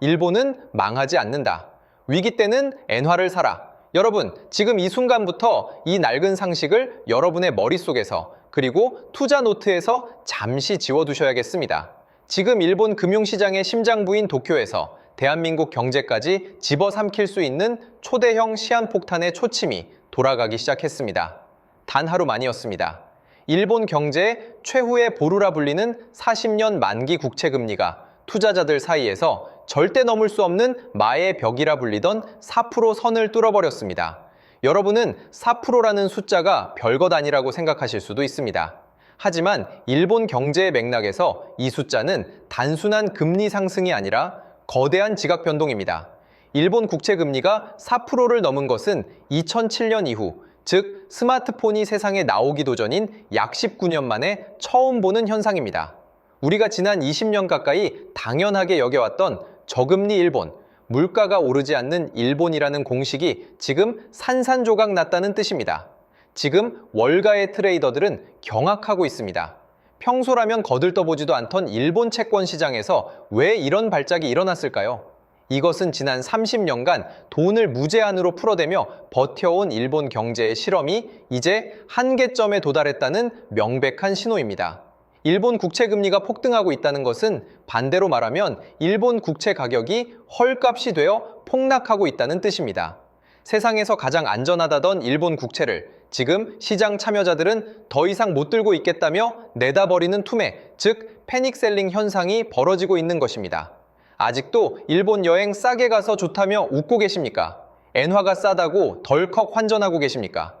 일본은 망하지 않는다. 위기 때는 엔화를 사라. 여러분, 지금 이 순간부터 이 낡은 상식을 여러분의 머릿속에서 그리고 투자 노트에서 잠시 지워두셔야겠습니다. 지금 일본 금융시장의 심장부인 도쿄에서 대한민국 경제까지 집어삼킬 수 있는 초대형 시한폭탄의 초침이 돌아가기 시작했습니다. 단 하루만이었습니다. 일본 경제의 최후의 보루라 불리는 40년 만기 국채 금리가 투자자들 사이에서 절대 넘을 수 없는 마의 벽이라 불리던 4% 선을 뚫어버렸습니다. 여러분은 4%라는 숫자가 별것 아니라고 생각하실 수도 있습니다. 하지만 일본 경제의 맥락에서 이 숫자는 단순한 금리 상승이 아니라 거대한 지각 변동입니다. 일본 국채 금리가 4%를 넘은 것은 2007년 이후, 즉 스마트폰이 세상에 나오기도 전인 약 19년 만에 처음 보는 현상입니다. 우리가 지난 20년 가까이 당연하게 여겨왔던 저금리 일본, 물가가 오르지 않는 일본이라는 공식이 지금 산산조각 났다는 뜻입니다. 지금 월가의 트레이더들은 경악하고 있습니다. 평소라면 거들떠보지도 않던 일본 채권 시장에서 왜 이런 발작이 일어났을까요? 이것은 지난 30년간 돈을 무제한으로 풀어대며 버텨온 일본 경제의 실험이 이제 한계점에 도달했다는 명백한 신호입니다. 일본 국채 금리가 폭등하고 있다는 것은 반대로 말하면 일본 국채 가격이 헐값이 되어 폭락하고 있다는 뜻입니다. 세상에서 가장 안전하다던 일본 국채를 지금 시장 참여자들은 더 이상 못 들고 있겠다며 내다버리는 투매, 즉 패닉셀링 현상이 벌어지고 있는 것입니다. 아직도 일본 여행 싸게 가서 좋다며 웃고 계십니까? 엔화가 싸다고 덜컥 환전하고 계십니까?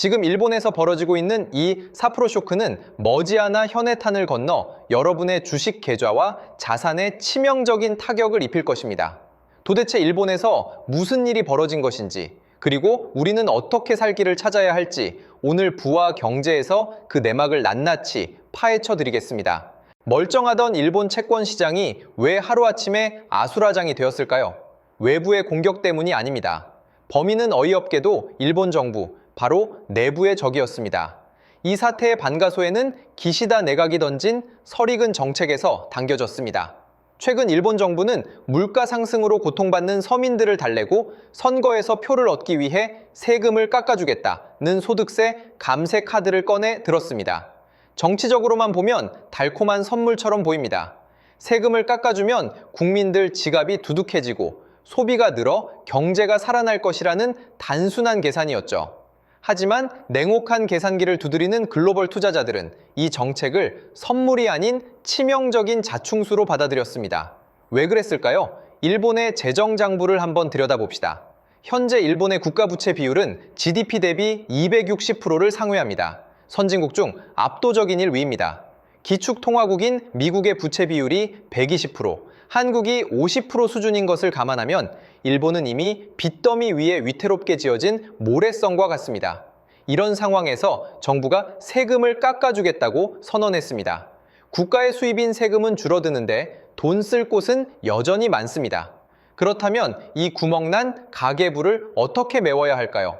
지금 일본에서 벌어지고 있는 이4% 쇼크는 머지않아 현해탄을 건너 여러분의 주식 계좌와 자산에 치명적인 타격을 입힐 것입니다. 도대체 일본에서 무슨 일이 벌어진 것인지, 그리고 우리는 어떻게 살기를 찾아야 할지 오늘 부와 경제에서 그 내막을 낱낱이 파헤쳐 드리겠습니다. 멀쩡하던 일본 채권 시장이 왜 하루아침에 아수라장이 되었을까요? 외부의 공격 때문이 아닙니다. 범인은 어이없게도 일본 정부, 바로 내부의 적이었습니다. 이 사태의 반가소에는 기시다 내각이 던진 설익은 정책에서 당겨졌습니다. 최근 일본 정부는 물가 상승으로 고통받는 서민들을 달래고 선거에서 표를 얻기 위해 세금을 깎아주겠다는 소득세 감세 카드를 꺼내 들었습니다. 정치적으로만 보면 달콤한 선물처럼 보입니다. 세금을 깎아주면 국민들 지갑이 두둑해지고 소비가 늘어 경제가 살아날 것이라는 단순한 계산이었죠. 하지만 냉혹한 계산기를 두드리는 글로벌 투자자들은 이 정책을 선물이 아닌 치명적인 자충수로 받아들였습니다. 왜 그랬을까요? 일본의 재정 장부를 한번 들여다봅시다. 현재 일본의 국가 부채 비율은 GDP 대비 260%를 상회합니다. 선진국 중 압도적인 1위입니다. 기축통화국인 미국의 부채 비율이 120%, 한국이 50% 수준인 것을 감안하면 일본은 이미 빚더미 위에 위태롭게 지어진 모래성과 같습니다. 이런 상황에서 정부가 세금을 깎아주겠다고 선언했습니다. 국가의 수입인 세금은 줄어드는데 돈 쓸 곳은 여전히 많습니다. 그렇다면 이 구멍난 가계부를 어떻게 메워야 할까요?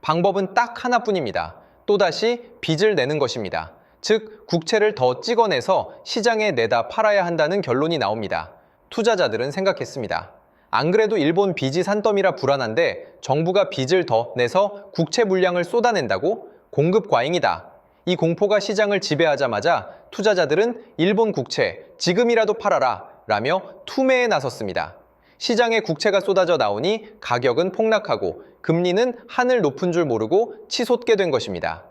방법은 딱 하나뿐입니다. 또다시 빚을 내는 것입니다. 즉, 국채를 더 찍어내서 시장에 내다 팔아야 한다는 결론이 나옵니다. 투자자들은 생각했습니다. 안 그래도 일본 빚이 산더미라 불안한데 정부가 빚을 더 내서 국채 물량을 쏟아낸다고? 공급 과잉이다. 이 공포가 시장을 지배하자마자 투자자들은 일본 국채 지금이라도 팔아라 라며 투매에 나섰습니다. 시장에 국채가 쏟아져 나오니 가격은 폭락하고 금리는 하늘 높은 줄 모르고 치솟게 된 것입니다.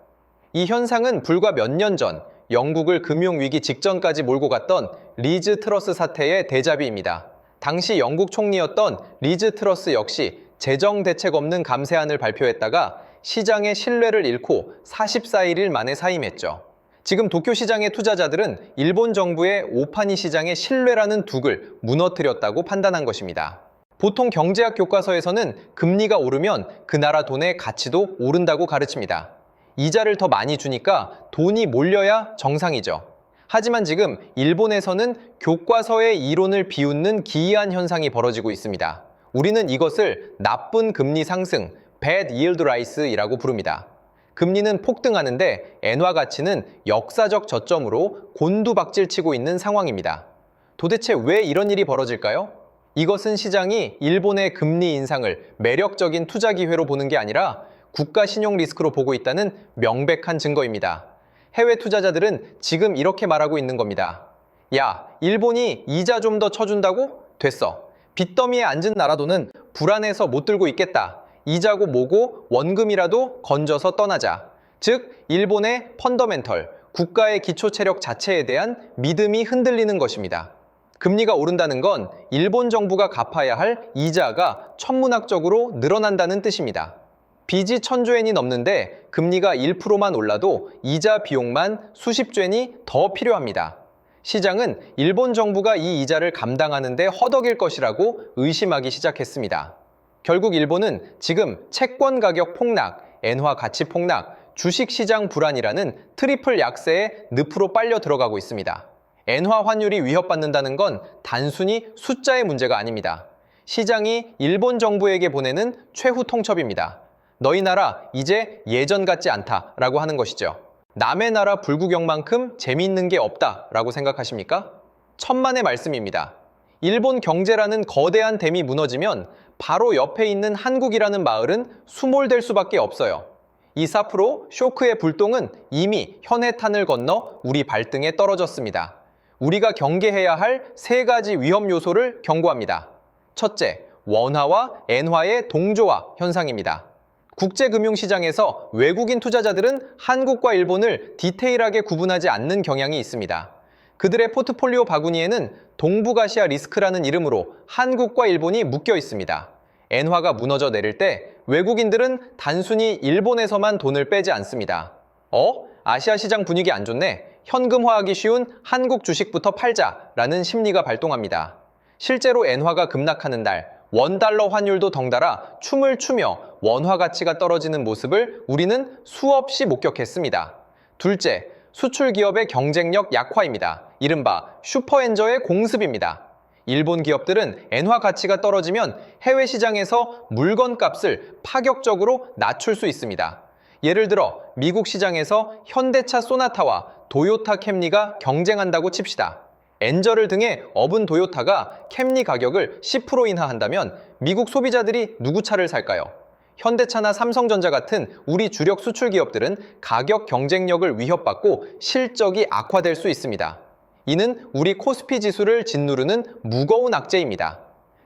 이 현상은 불과 몇 년 전 영국을 금융위기 직전까지 몰고 갔던 리즈 트러스 사태의 대자비입니다. 당시 영국 총리였던 리즈 트러스 역시 재정 대책 없는 감세안을 발표했다가 시장의 신뢰를 잃고 44일 만에 사임했죠. 지금 도쿄 시장의 투자자들은 일본 정부의 오파니 시장의 신뢰라는 둑을 무너뜨렸다고 판단한 것입니다. 보통 경제학 교과서에서는 금리가 오르면 그 나라 돈의 가치도 오른다고 가르칩니다. 이자를 더 많이 주니까 돈이 몰려야 정상이죠. 하지만 지금 일본에서는 교과서의 이론을 비웃는 기이한 현상이 벌어지고 있습니다. 우리는 이것을 나쁜 금리 상승, bad yield rise이라고 부릅니다. 금리는 폭등하는데 엔화 가치는 역사적 저점으로 곤두박질 치고 있는 상황입니다. 도대체 왜 이런 일이 벌어질까요? 이것은 시장이 일본의 금리 인상을 매력적인 투자 기회로 보는 게 아니라 국가 신용 리스크로 보고 있다는 명백한 증거입니다. 해외 투자자들은 지금 이렇게 말하고 있는 겁니다. 야, 일본이 이자 좀 더 쳐준다고? 됐어. 빚더미에 앉은 나라도는 불안해서 못 들고 있겠다. 이자고 뭐고 원금이라도 건져서 떠나자. 즉, 일본의 펀더멘털, 국가의 기초 체력 자체에 대한 믿음이 흔들리는 것입니다. 금리가 오른다는 건 일본 정부가 갚아야 할 이자가 천문학적으로 늘어난다는 뜻입니다. 빚이 천조엔이 넘는데 금리가 1%만 올라도 이자 비용만 수십 조엔이 더 필요합니다. 시장은 일본 정부가 이 이자를 감당하는데 허덕일 것이라고 의심하기 시작했습니다. 결국 일본은 지금 채권 가격 폭락, 엔화 가치 폭락, 주식 시장 불안이라는 트리플 약세에 늪으로 빨려 들어가고 있습니다. 엔화 환율이 위협받는다는 건 단순히 숫자의 문제가 아닙니다. 시장이 일본 정부에게 보내는 최후 통첩입니다. 너희 나라 이제 예전 같지 않다라고 하는 것이죠. 남의 나라 불구경만큼 재미있는 게 없다라고 생각하십니까? 천만의 말씀입니다. 일본 경제라는 거대한 댐이 무너지면 바로 옆에 있는 한국이라는 마을은 수몰될 수밖에 없어요. 이 사프로 쇼크의 불똥은 이미 현해탄을 건너 우리 발등에 떨어졌습니다. 우리가 경계해야 할 세 가지 위험 요소를 경고합니다. 첫째, 원화와 엔화의 동조화 현상입니다. 국제금융시장에서 외국인 투자자들은 한국과 일본을 디테일하게 구분하지 않는 경향이 있습니다. 그들의 포트폴리오 바구니에는 동북아시아 리스크라는 이름으로 한국과 일본이 묶여 있습니다. 엔화가 무너져 내릴 때 외국인들은 단순히 일본에서만 돈을 빼지 않습니다. 어? 아시아 시장 분위기 안 좋네. 현금화하기 쉬운 한국 주식부터 팔자라는 심리가 발동합니다. 실제로 엔화가 급락하는 날 원달러 환율도 덩달아 춤을 추며 원화 가치가 떨어지는 모습을 우리는 수없이 목격했습니다. 둘째, 수출 기업의 경쟁력 약화입니다. 이른바 슈퍼엔저의 공습입니다. 일본 기업들은 엔화 가치가 떨어지면 해외 시장에서 물건 값을 파격적으로 낮출 수 있습니다. 예를 들어 미국 시장에서 현대차 소나타와 도요타 캠리가 경쟁한다고 칩시다. 엔저를 등에 업은 도요타가 캠리 가격을 10% 인하한다면 미국 소비자들이 누구 차를 살까요? 현대차나 삼성전자 같은 우리 주력 수출 기업들은 가격 경쟁력을 위협받고 실적이 악화될 수 있습니다. 이는 우리 코스피 지수를 짓누르는 무거운 악재입니다.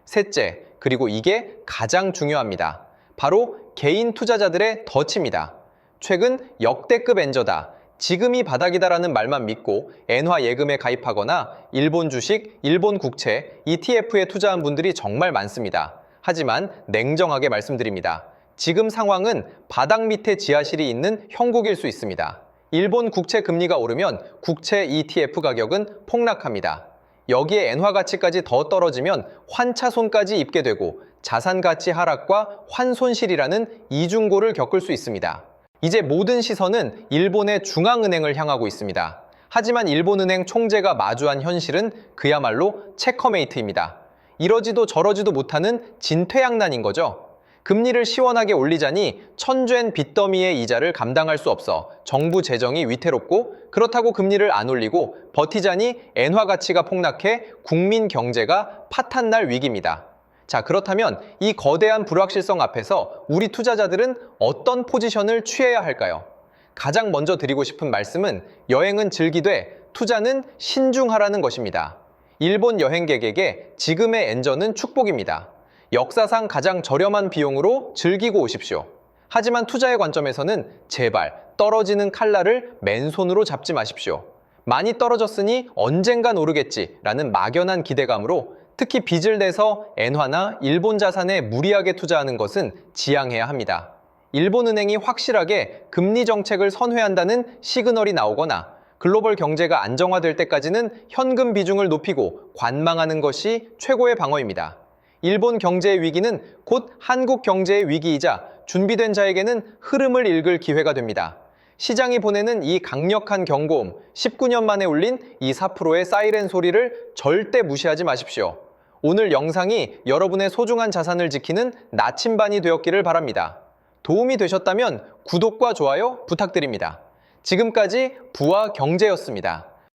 셋째, 그리고 이게 가장 중요합니다. 바로 개인 투자자들의 덫입니다. 최근 역대급 엔저다. 지금이 바닥이다라는 말만 믿고 엔화 예금에 가입하거나 일본 주식, 일본 국채, ETF에 투자한 분들이 정말 많습니다. 하지만 냉정하게 말씀드립니다. 지금 상황은 바닥 밑에 지하실이 있는 형국일 수 있습니다. 일본 국채 금리가 오르면 국채 ETF 가격은 폭락합니다. 여기에 엔화 가치까지 더 떨어지면 환차손까지 입게 되고 자산 가치 하락과 환손실이라는 이중고를 겪을 수 있습니다. 이제 모든 시선은 일본의 중앙은행을 향하고 있습니다. 하지만 일본은행 총재가 마주한 현실은 그야말로 체커메이트입니다. 이러지도 저러지도 못하는 진퇴양난인 거죠. 금리를 시원하게 올리자니 천주엔 빚더미의 이자를 감당할 수 없어 정부 재정이 위태롭고 그렇다고 금리를 안 올리고 버티자니 엔화 가치가 폭락해 국민 경제가 파탄날 위기입니다. 자, 그렇다면 이 거대한 불확실성 앞에서 우리 투자자들은 어떤 포지션을 취해야 할까요? 가장 먼저 드리고 싶은 말씀은 여행은 즐기되 투자는 신중하라는 것입니다. 일본 여행객에게 지금의 엔저는 축복입니다. 역사상 가장 저렴한 비용으로 즐기고 오십시오. 하지만 투자의 관점에서는 제발 떨어지는 칼날을 맨손으로 잡지 마십시오. 많이 떨어졌으니 언젠간 오르겠지라는 막연한 기대감으로 특히 빚을 내서 엔화나 일본 자산에 무리하게 투자하는 것은 지양해야 합니다. 일본은행이 확실하게 금리 정책을 선회한다는 시그널이 나오거나 글로벌 경제가 안정화될 때까지는 현금 비중을 높이고 관망하는 것이 최고의 방어입니다. 일본 경제의 위기는 곧 한국 경제의 위기이자 준비된 자에게는 흐름을 읽을 기회가 됩니다. 시장이 보내는 이 강력한 경고음, 19년 만에 울린 이 4%의 사이렌 소리를 절대 무시하지 마십시오. 오늘 영상이 여러분의 소중한 자산을 지키는 나침반이 되었기를 바랍니다. 도움이 되셨다면 구독과 좋아요 부탁드립니다. 지금까지 부와 경제였습니다.